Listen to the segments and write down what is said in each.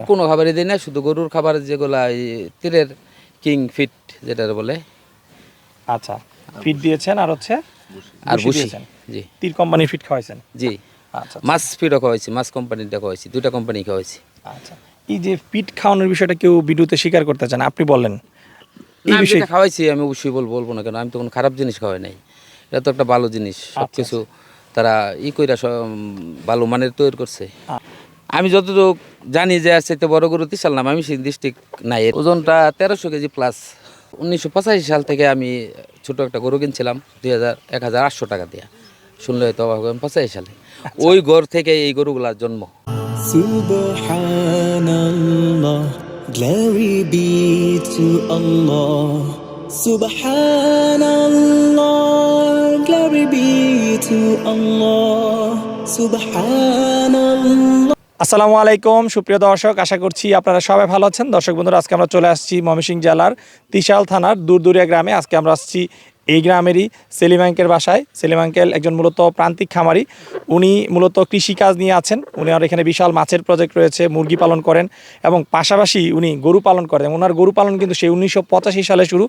কোনো খাবারই দিই না শুধু গরুর খাবার যেগুলা এই তীরের কিং ফিট যেটা বলে। আচ্ছা ফিট দিয়েছেন আর হচ্ছে আর ভুসি জি। তীর কোম্পানির ফিট খাওয়াইছেন? জি। আচ্ছা মাছ ফিটও খাওয়াইছি মাছ কোম্পানিটা খাওয়াইছি দুইটা কোম্পানি খাওয়াইছি। আচ্ছা এই যে ফিট খাওয়ানোর বিষয়টা কেউ ভিডিওতে স্বীকার করতে চান আপনি বলেন। এই বিষয়ে খাওয়াইছি আমি অবশ্যই বলব বলব না কেন আমি তো কোনো খারাপ জিনিস খাওয়াই নাই। এটা তো একটা ভালো জিনিস আচ্ছা, সব কিছু তারা ই কইরা ভালো মানের তৈরি করছে। আমি যতটুকু জানি যে আর চাইতে বড় গরু তিসাল নাম আমি সেই ডিস্ট্রিক্ট নাই ওজনটা তেরোশো কেজি প্লাস উনিশশো পঁচাশি সাল থেকে আমি ছোট একটা গরু কিনছিলাম দুই হাজার এক হাজার আটশো টাকা দিয়ে শুনলে হয়তো অবাক হবেন পঁচাশি সালে ওই গড় থেকে এই গরুগুলার জন্ম glory be to Allah. Subhanallah, glory be to Allah. Subhanallah. আসসালামু আলাইকুম, সুপ্রিয় দর্শক, আশা করছি আপনারা সবাই ভালো আছেন। দর্শক বন্ধুরা, আজকে আমরা চলে আসছি ময়মনসিংহ জেলার তিশাল থানার দূর দূরিয়া গ্রামে। আজকে আমরা আসছি এই গ্রামেরই সেলিম বাসায়। সেলিম আঙ্কেল একজন মূলত প্রান্তিক খামারি। উনি মূলত কৃষিকাজ নিয়ে আছেন। উনি আর এখানে বিশাল মাছের প্রজেক্ট রয়েছে, মুরগি পালন করেন এবং পাশাপাশি উনি গরু পালন করেন। ওনার গরু পালন কিন্তু সেই উনিশশো পঁচাশি সালে শুরু।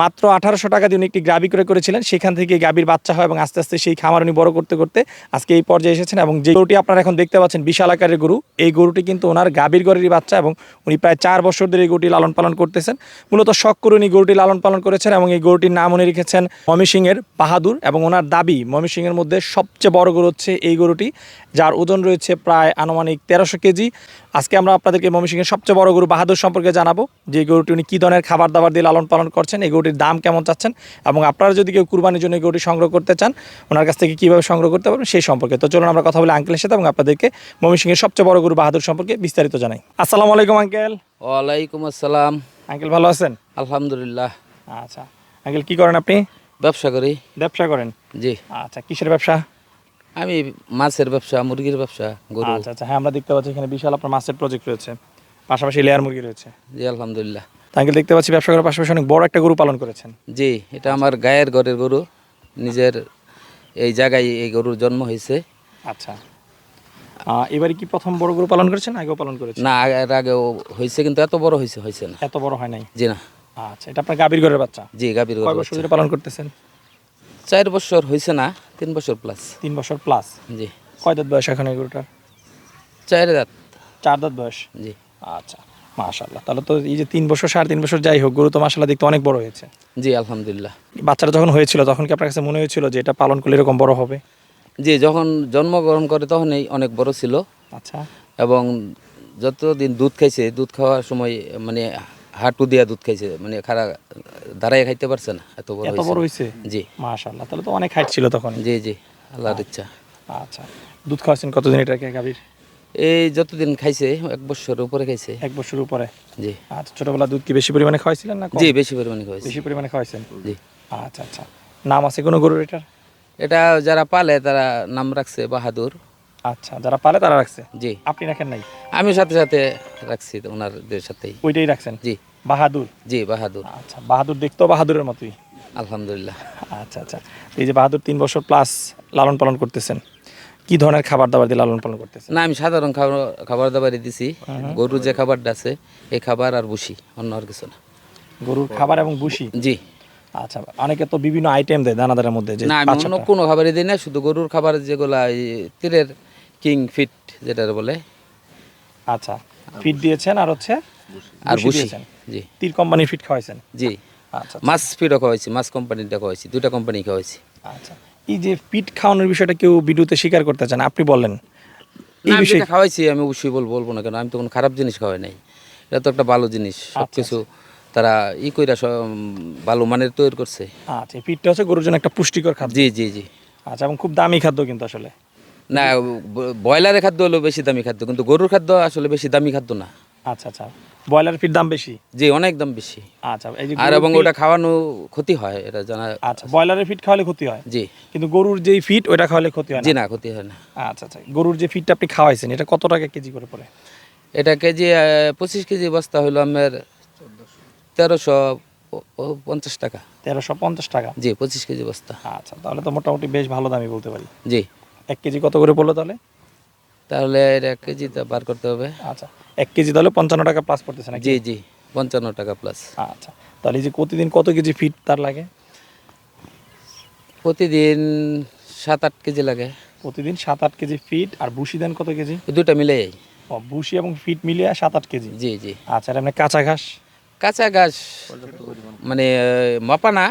মাত্র আঠারোশো টাকা দিয়ে উনি একটি গাবি করে করেছিলেন। সেখান থেকে গাবির বাচ্চা হয় এবং আস্তে আস্তে সেই খামার উনি বড় করতে করতে আজকে এই পর্যায়ে এসেছেন। এবং যে গরুটি আপনারা এখন দেখতে পাচ্ছেন, বিশাল আকারের গরু, এই গরুটি কিন্তু ওনার গাবির গরেরই বাচ্চা এবং উনি প্রায় চার বছর ধরে এই গরুটি লালন পালন করতেছেন। মূলত শখ করে উনি গরুটি লালন পালন করেছেন এবং এই গরুটির নাম উনি রেখেছেন ময়মনসিংহের বাহাদুর এবং ওনার দাবি ময়মনসিংহের মধ্যে সবচেয়ে বড় গরু হচ্ছে এই গরুটি যার ওজন রয়েছে প্রায় আনুমানিক তেরোশো কেজি। আজকে আমরা আপনাদেরকে ময়মনসিংহের সবচেয়ে বড় গরু বাহাদুর সম্পর্কে জানাব যে গরুটি উনি কী ধরনের খাবার দাবার দিয়ে লালন পালন করছেন এই গরুটির দাম কেমন চাচ্ছেন এবং আপনারা যদি কেউ কুরবানির জন্য এই গরুটি সংগ্রহ করতে চান ওনার কাছ থেকে কীভাবে সংগ্রহ করতে পারবেন সেই সম্পর্কে। তো চলুন আমরা কথা বলি আঙ্কেলের সাথে এবং আপনাদেরকে ময়মনসিংহের সবচেয়ে বড় গরু বাহাদুর সম্পর্কে বিস্তারিত জানাই। আসসালামু আলাইকুম আঙ্কেল। ওয়ালাইকুম আসসালাম। আঙ্কেল ভালো আছেন? আলহামদুলিল্লাহ। আচ্ছা। আঙ্কেল কী করেন আপনি? ব্যবসা করি। ব্যবসা করেন? জি। আচ্ছা কিসের ব্যবসা? আমি মাছের ব্যবসা মুরগির ব্যবসা গরু। আচ্ছা আচ্ছা হ্যাঁ আমরা দেখতে পাচ্ছি এখানে বিশাল আপনার মাছের প্রজেক্ট রয়েছে। পাশাপাশি লেয়ার মুরগি রয়েছে। জি আলহামদুলিল্লাহ। আঙ্কেল দেখতে পাচ্ছি ব্যবসা করার পাশাপাশি অনেক বড় একটা গরু পালন করেছেন। জি এটা আমার গায়ের ঘরের গরু। নিজের এই জায়গায় এই গরুর জন্ম হয়েছে। আচ্ছা। এবারে কি প্রথম বড় গরু পালন করেছেন আগেও পালন করেছেন? না এর আগেও হয়েছে কিন্তু এত বড় হয়েছে হয়েছে না। এত বড় হয় নাই? জি না। আচ্ছা এটা আপনার গাভীর ঘরের বাচ্চা? জি গাভীর গরু বছর ধরে পালন করতেছেন? চার বছর হয়েছে না তিন বছর প্লাস তিন বছর প্লাস জি। কয় দাঁত বয়স এখন এই গরুটার? চার রাত চার দাঁত বয়স? জি। আচ্ছা মাশাল্লাহ তাহলে তো এই যে তিন বছর সাড়ে তিন বছর যাই হোক গরু তো মাশাল্লাহ দেখতে অনেক বড় হয়েছে। জি আলহামদুলিল্লাহ। বাচ্চাটা যখন হয়েছিল তখন কি আপনার কাছে মনে হয়েছিল যে এটা পালন করলে এরকম বড় হবে? জি যখন জন্মগ্রহণ করে তখনই অনেক বড় ছিল। আচ্ছা। এবং যতদিন দুধ খাইছে দুধ খাওয়ার সময় মানে হাঁটু দিয়া দুধ খাইছে মানে খারা দাঁড়ায় খাইতে পারছে না এত বড় এত বড় হয়েছে জি। মাশাল্লাহ তাহলে তো অনেক হাইট ছিল তখন। জি জি আল্লাহর ইচ্ছা। আচ্ছা দুধ খাওয়াচ্ছেন কতদিন এটাকে গাভীর? এই যতদিন খাইছে এক বছর উপরে খাইছে। এক বছর উপরে? জি। আচ্ছা ছোটবেলা দুধ কি বেশি পরিমাণে খাওয়াইছিলেন না? জি বেশি পরিমাণে খাইছে বেশি পরিমাণে খাওয়াইছেন? জি। আচ্ছা আচ্ছা। নাম আছে কোনো গরুর এটার? এটা যারা পালে তারা নাম রাখছে বাহাদুর। আচ্ছা যারা পালে তারা রাখছে? জি। আপনি রাখেন নাই? আমি সাথে সাথে রাখছি ওনারদের সাথেই। ওইটাই রাখছেন? জি। বাহাদুর? জি বাহাদুর। আচ্ছা বাহাদুর দেখতেও বাহাদুরের মতোই। আলহামদুলিল্লাহ। আচ্ছা আচ্ছা। এই যে বাহাদুর তিন বছর প্লাস লালন পালন করতেছেন কি ধরনের খাবার দাবার দিয়ে লালন পালন করতেছেন? না আমি সাধারণ খাবার খাবার দাবারই দিছি। গরুর যে খাবারটা আছে এই খাবার আর বুসি অন্য আর কিছু না। গরুর খাবার এবং বুসি জি। আচ্ছা অনেকে তো বিভিন্ন আইটেম দেয় দানাদারের মধ্যে যে না আমি অন্য কোনো খাবারই দিই না শুধু গরুর খাবার যেগুলা এই তীরের কিং ফিট যেটা বলে। আচ্ছা ফিট দিয়েছেন আর হচ্ছে আর ভুসি জি। তীর কোম্পানির ফিট খাওয়াইছেন? জি। আচ্ছা মাছ ফিটও খাওয়াইছি মাছ কোম্পানিটা খাওয়াইছি দুটা কোম্পানি খাওয়াইছি। আচ্ছা। এই যে ফিট খাওয়ানোর বিষয়টা কেউ ভিডিওতে স্বীকার করতে চান আপনি বলেন। এই বিষয়ে খাওয়াইছি আমি অবশ্যই বলব বলব না কেন আমি তো কোনো খারাপ জিনিস খাওয়াই নাই। এটা তো একটা ভালো জিনিস আচ্ছা, সব কিছু তারা ই কইরা সব ভালো মানের তৈরি করছে। আচ্ছা ফিটটা হচ্ছে গরুর জন্য একটা পুষ্টিকর খাদ্য। জি জি জি। আচ্ছা এবং খুব দামি খাদ্য কিন্তু আসলে। না ব্রয়লারের খাদ্য হলো বেশি দামি খাদ্য কিন্তু গরুর খাদ্য আসলে বেশি দামি খাদ্য না। আচ্ছা আচ্ছা। ব্রয়লারের ফিট দাম বেশি? জি অনেক দাম বেশি। আচ্ছা এই যে আর এবং ওটা খাওয়ানো ক্ষতি হয় এটা জানা আচ্ছা ব্রয়লারের ফিট খাওয়ালে ক্ষতি হয়? জি। কিন্তু গরুর যেই ফিট ওটা খাওয়ালে ক্ষতি হয় জি না না ক্ষতি হয় না। আচ্ছা আচ্ছা গরুর যে ফিটটা আপনি খাওয়াইছেন এটা কত টাকা কেজি করে পড়ে? এটা কেজি পঁচিশ কেজি বস্তা হলো আমার তেরোশো পঞ্চাশ টাকা। তেরোশো পঞ্চাশ টাকা? জি পঁচিশ কেজি বস্তা। আচ্ছা তাহলে তো মোটামুটি বেশ ভালো দামই বলতে পারি। জি। এক কেজি কত করে পড়ল তাহলে? তাহলে এটা কেজিতে বার করতে হবে। আচ্ছা এক কেজি তাহলে পঞ্চান্ন টাকা প্লাস পড়তেছে না জি জি পঞ্চান্ন টাকা প্লাস আচ্ছা তাহলে যে প্রতিদিন কত কেজি ফিট তার লাগে? প্রতিদিন সাত আট কেজি লাগে। প্রতিদিন সাত আট কেজি ফিট আর বুসি দেন কত কেজি? দুটা মিলে। ও বুসি এবং ফিট মিলিয়ে সাত আট কেজি? জি জি। আচ্ছা আর এমনি কাঁচা ঘাস? কাঁচা ঘাস মানে আহ, মাপা না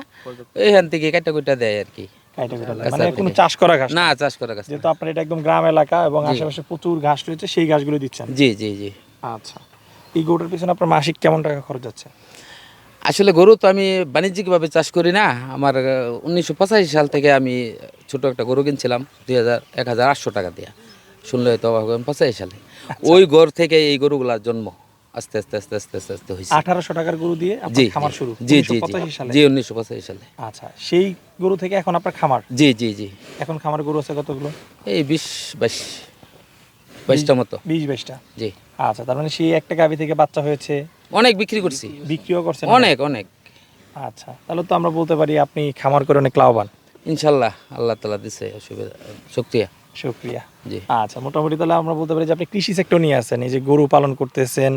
এইখান থেকে কাটা কুটা দেয় আর কি। কাঁচা মানে কোনো চাষ করা ঘাস না চাষ করা গাছ যেহেতু আপনার এটা একদম গ্রাম এলাকা এবং আশেপাশে প্রচুর ঘাস রয়েছে সেই ঘাসগুলো দিচ্ছেন। জি জি জি। আচ্ছা। এই গরুটার পিছনে আপনার মাসিক কেমন টাকা খরচ যাচ্ছে? আসলে গরু তো আমি বাণিজ্যিকভাবে চাষ করি না। আমার উনিশশো পঁচাশি সাল থেকে আমি ছোট একটা গরু কিনছিলাম দুই হাজার এক হাজার আটশো টাকা দিয়ে। শুনলে হয়তো পঁচাশি সালে। ওই ঘর থেকে এই গরুগুলার জন্ম। আস্তে আস্তে আস্তে আস্তে আস্তে আস্তে হয়েছে আঠারোশো টাকার গরু দিয়ে জি খামার শুরু। জি জি সালে। জি উনিশশো পঁচাশি সালে। আচ্ছা সেই গরু থেকে এখন আপনার খামার? জি জি জি। এখন খামার গরু আছে কতগুলো? এই বিশ বাইশ বাইশটা মতো। বিশ বাইশটা। জি। আচ্ছা তার মানে সেই একটা গাভি থেকে বাচ্চা হয়েছে। অনেক বিক্রি করছি। বিক্রিও করছেন অনেক অনেক। আচ্ছা তাহলে তো আমরা বলতে পারি আপনি খামার করে অনেক লাভবান। ইনশাল্লাহ আল্লাহ তালা দিছে অসুবিধা শুক্রিয়া শুক্রিয়া। আচ্ছা মোটামুটি তাহলে আমরা বলতে পারি যে আপনি কৃষি সেক্টর নিয়ে আছেন এই যে গরু পালন করতেছেন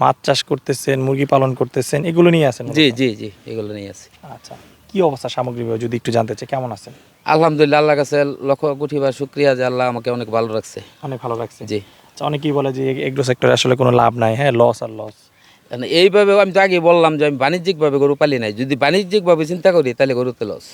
মাছ চাষ করতেছেন মুরগি পালন করতেছেন এগুলো নিয়ে আছেন জি জি জি এগুলো নিয়ে আছি। আচ্ছা কি অবস্থা সামগ্রিকভাবে যদি একটু জানতে চাই কেমন আছেন? আলহামদুলিল্লাহ আল্লাহ কাছে লক্ষ কোটি বার শুক্রিয়া যে আল্লাহ আমাকে অনেক ভালো রাখছে। অনেক ভালো লাগছে জি। আচ্ছা অনেকেই বলে যে এগ্রো সেক্টরে আসলে কোনো লাভ নাই হ্যাঁ লস আর লস কারণ এইভাবে আমি তো আগে বললাম যে আমি বাণিজ্যিকভাবে গরু পালি নাই। যদি বাণিজ্যিকভাবে চিন্তা করি তাহলে গরুতে লস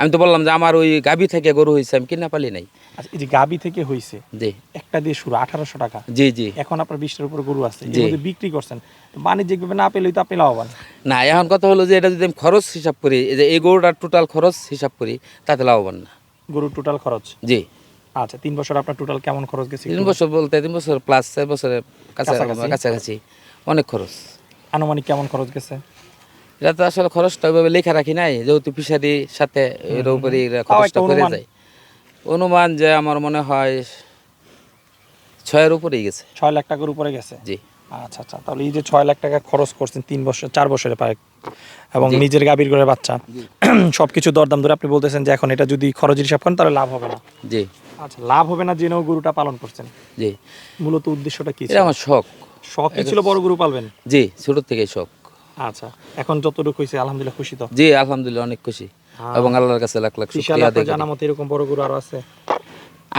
আমি তো বললাম যে আমার ওই গাভী থেকে গরু হয়েছে আমি কিনা পালি নাই। আচ্ছা এই যে গাবি থেকে হইছে জি। একটা দিয়ে শুরু আঠারোশো টাকা। জি জি। এখন আপনার বিশটার উপর গরু আছে জি। বিক্রি করছেন। বাণিজ্যিকভাবে না পেলেই তো আপনি লাভবান। না এখন কথা হলো যে এটা যদি আমি খরচ হিসাব করি যে এই গরুটার টোটাল খরচ হিসাব করি তাতে লাভবান না। গরুর টোটাল খরচ? জি। আচ্ছা তিন বছর আপনার টোটাল কেমন খরচ গেছে তিন বছর বলতে তিন বছর প্লাস চার বছরের কাছাকাছি। কাছাকাছি। অনেক খরচ। আনুমানিক কেমন খরচ গেছে? এটা তো আসলে খরচটা ওইভাবে লেখা রাখি নাই যেহেতু ফিশারির সাথে এর উপরে খরচটা করে। যায়। অনুমান যে আমার মনে হয় ছয়ের উপরেই গেছে। ছয় লাখ টাকার উপরে গেছে? জি। আচ্ছা আচ্ছা। তাহলে এই যে ছয় লাখ টাকা খরচ করছেন তিন বছর চার বছরে প্রায় এবং নিজের গাভীর করে বাচ্চা সব কিছু দরদাম ধরে আপনি বলতেছেন যে এখন এটা যদি খরচের হিসাব করেন তাহলে লাভ হবে না। জি। আচ্ছা লাভ হবে না জেনেও গরুটা পালন করছেন। জি। মূলত উদ্দেশ্যটা কি এটা আমার শখ। শখ ছিল বড় গরু পালবেন? জি ছোট থেকেই শখ। আচ্ছা এখন যতটুকু হয়েছে আলহামদুলিল্লাহ খুশি তো? জি আলহামদুলিল্লাহ অনেক খুশি। এবং আল্লাহর কাছে লাখ লাখ শুক্রিয়া আপনার আদায় জানা মতো এরকম বড় গরু আরও আছে?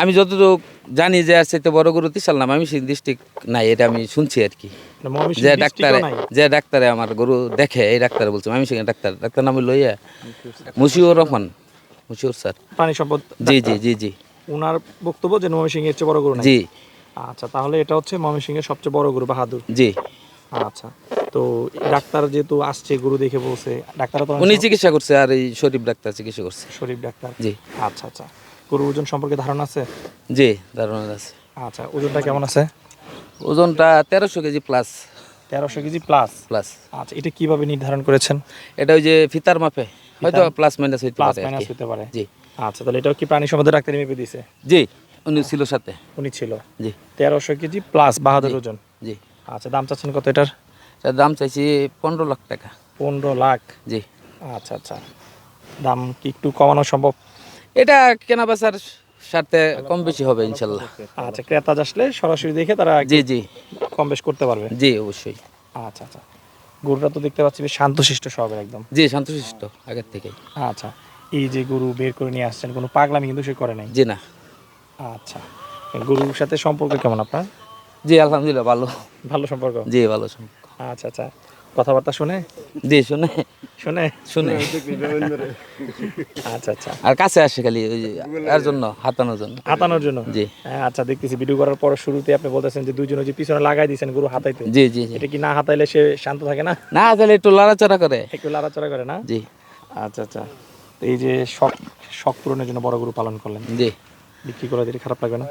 আমি যতটুকু জানি যে আছে তো বড় গরু তিসাল নাম আমি ডিস্ট্রিক্ট নাই এটা আমি শুনছি আর কি। যে ডাক্তারে যে ডাক্তারে আমার গরু দেখে এই ডাক্তার বলছে আমি সেখানে ডাক্তার ডাক্তার নাম লইয়া মুশিউর রহমান। মুশিউর স্যার। প্রাণী সম্পদ জি জি জি জি। ওনার বক্তব্য যে ময়মনসিংহ এর চেয়ে বড় গরু নাই? জি। আচ্ছা তাহলে এটা হচ্ছে ময়মনসিংহের সবচেয়ে বড় গরু বাহাদুর। জি। আচ্ছা। তো ডাক্তার যেহেতু আসছে গরু দেখে বলছে ডাক্তারও তো উনি চিকিৎসা করছে আর এই শরীফ ডাক্তার চিকিৎসা করছে। শরীফ ডাক্তার? জি। আচ্ছা আচ্ছা। গরুর ওজন সম্পর্কে ধারণা আছে? জি দারুণ আছে। আচ্ছা ওজনটা কেমন আছে? ওজনটা তেরোশো কেজি প্লাস তেরোশো কেজি প্লাস প্লাস আচ্ছা এটা কীভাবে নির্ধারণ করেছেন? এটা ওই যে ফিতার মাপে। হয়তো প্লাস মাইনাস হইতে পারে মাইনাস। হতে পারে। জি। আচ্ছা তাহলে এটাও কি প্রাণী সম্পদের ডাক্তার মেপে দিছে জি উনি ছিল সাথে। উনি ছিল। জি। তেরোশো কেজি প্লাস বাহাদুর ওজন। জি। আচ্ছা দাম চাচ্ছেন কত এটার? এটার দাম চাইছি পনেরো লাখ টাকা। পনেরো লাখ? জি। আচ্ছা আচ্ছা। দাম কি একটু কমানো সম্ভব? এটা কেনা বেচার সাথে কম বেশি হবে ইনশাল্লাহ। আচ্ছা ক্রেতা আসলে সরাসরি দেখে তারা জি জি। কম বেশ করতে পারবে? জি অবশ্যই। আচ্ছা আচ্ছা। গরুটা তো দেখতে পাচ্ছি বেশ শান্তশিষ্ট স্বভাবের একদম। জি শান্তশিষ্ট আগের থেকেই। আচ্ছা এই যে গরু বের করে নিয়ে আসছেন কোনো পাগলামি কিন্তু সে করে নাই? জি না। আচ্ছা গরুর সাথে সম্পর্ক কেমন আপনার? জি আলহামদুলিল্লাহ ভালো। ভালো সম্পর্ক? জি ভালো সম্পর্ক। আচ্ছা আচ্ছা। কথাবার্তা শুনে? জি শুনে। শুনে? শুনে। আচ্ছা আচ্ছা। আর কাছে আসে খালি ওই যে জন্য হাতানোর জন্য। হাতানোর জন্য? জি। হ্যাঁ, আচ্ছা দেখতেছি ভিডিও করার পর শুরুতে আপনি বলতেছেন যে দুইজন ওই যে পিছনে লাগাই দিয়েছেন গরু হাতাইতে। জি জি এটা কি না হাতাইলে সে শান্ত থাকে না? না তাহলে একটু লড়াচড়া করে। একটু লাড়াচড়া করে না? জি। আচ্ছা আচ্ছা। এই যে শখ শখ পূরণের জন্য বড় গরু পালন করলেন। জি। বিক্রি করে দিলে খারাপ লাগবে না?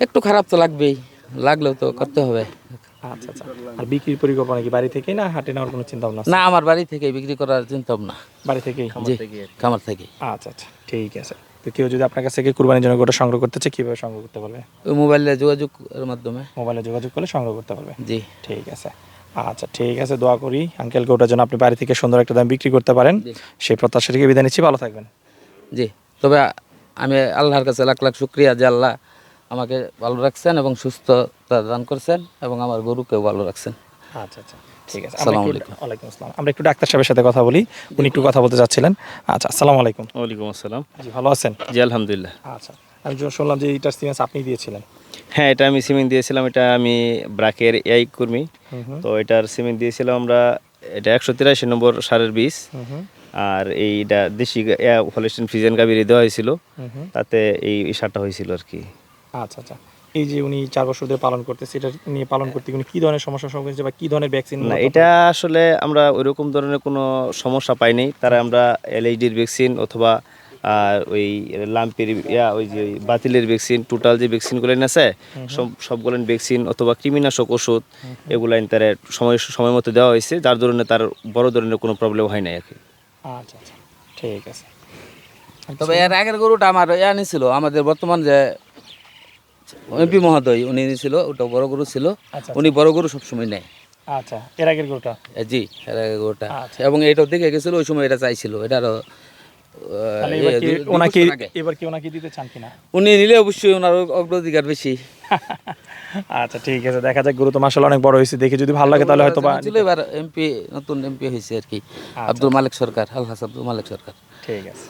একটু খারাপ তো লাগবেই। লাগলেও তো করতে হবে। আচ্ছা আচ্ছা। আর বিক্রির পরিকল্পনা কি বাড়ি থেকেই না হাটে নেওয়ার কোনো চিন্তা ভাবনা না আমার বাড়ি থেকে বিক্রি করার চিন্তা ভাবনা বাড়ি থেকেই? জি খামার থেকে আচ্ছা আচ্ছা ঠিক আছে। তো কেউ যদি আপনার কাছ থেকে কুরবানির জন্য গোটা সংগ্রহ করতে চায় কীভাবে সংগ্রহ করতে পারবে? ওই মোবাইলে যোগাযোগের মাধ্যমে। মোবাইলে যোগাযোগ করলে সংগ্রহ করতে পারবে? জি। ঠিক আছে। আচ্ছা ঠিক আছে দোয়া করি আঙ্কেল গোটার জন্য আপনি বাড়ি থেকে সুন্দর একটা দাম বিক্রি করতে পারেন। সেই প্রত্যাশা থেকে বিদায় নিচ্ছি ভালো থাকবেন। জি তবে আমি আল্লাহর কাছে লাখ লাখ শুক্রিয়া যে আল্লাহ আমাকে ভালো রাখছেন এবং সুস্থতা দান করছেন এবং আমার গরুকেও ভালো রাখছেন। আচ্ছা আচ্ছা ঠিক আছে। আমরা একটু- ওয়ালাইকুম আসসালাম। আমরা একটু ডাক্তার সাহেবের সাথে কথা বলি। উনি একটু কথা বলতে চাচ্ছিলেন। আচ্ছা আসসালামু আলাইকুম। ওয়ালাইকুম আসসালাম। জি ভালো আছেন? জি আলহামদুলিল্লাহ। আচ্ছা আমি যখন শুনলাম যে এইটার সিমেন্স আপনি দিয়েছিলেন। হ্যাঁ এটা আমি সিমেন্ট দিয়েছিলাম। এটা আমি ব্রাকের এআই কর্মী। তো এটার সিমেন্ট দিয়েছিলাম আমরা এটা একশো তিরাশি নম্বর সারের বীজ। আর এইটা দেশি হলিস্টিন ফ্রিজেন গাবিরি দেওয়া হয়েছিল। তাতে এই এই সারটা হয়েছিল আর কি। আচ্ছা আচ্ছা। এই যে উনি চার বছর ধরে পালন করতেছে এটা নিয়ে পালন করতে উনি কি ধরনের সমস্যার সম্মুখীন হচ্ছে বা কি ধরনের ভ্যাকসিন না এটা আসলে আমরা ওইরকম ধরনের কোনো সমস্যা পাইনি তারা আমরা এলএইচডির ভ্যাকসিন অথবা আর ওই লাম্পের ইয়া ওই যে বাতিলের ভ্যাকসিন টোটাল যে ভ্যাকসিনগুলো আছে সব সবগুলো ভ্যাকসিন অথবা কৃমিনাশক ওষুধ এগুলো তার সময় সময় মতো দেওয়া হয়েছে যার ধরনের তার বড় ধরনের কোনো প্রবলেম হয় নাই আর কি। আচ্ছা আচ্ছা। ঠিক আছে। তবে এর আগের গরুটা আমার ইয়া নিছিল আমাদের বর্তমান যে এমপি মহোদয় উনি নিছিল ওটা বড় গরু ছিল। আচ্ছা, উনি বড় গরু সবসময় নেয়। আচ্ছা এর আগের গরুটা? জি এর আগের গরুটা। আচ্ছা। এবং এটাও দেখে গেছিল ওই সময় এটা চাইছিল এটা আরও তাহলে এবার কি দুই ওনাকে এবার কি ওনাকে দিতে চান কিনা? উনি নিলে অবশ্যই ওনার অগ্রাধিকার বেশি। আচ্ছা ঠিক আছে দেখা যাক গরু তো মাসাল অনেক বড় হয়েছে দেখে যদি ভালো লাগে তাহলে হয়তো বা ছিল এবার এমপি নতুন এমপি হয়েছে আর কি। আব্দুল মালিক সরকার আলহাস আব্দুল মালিক সরকার। ঠিক আছে।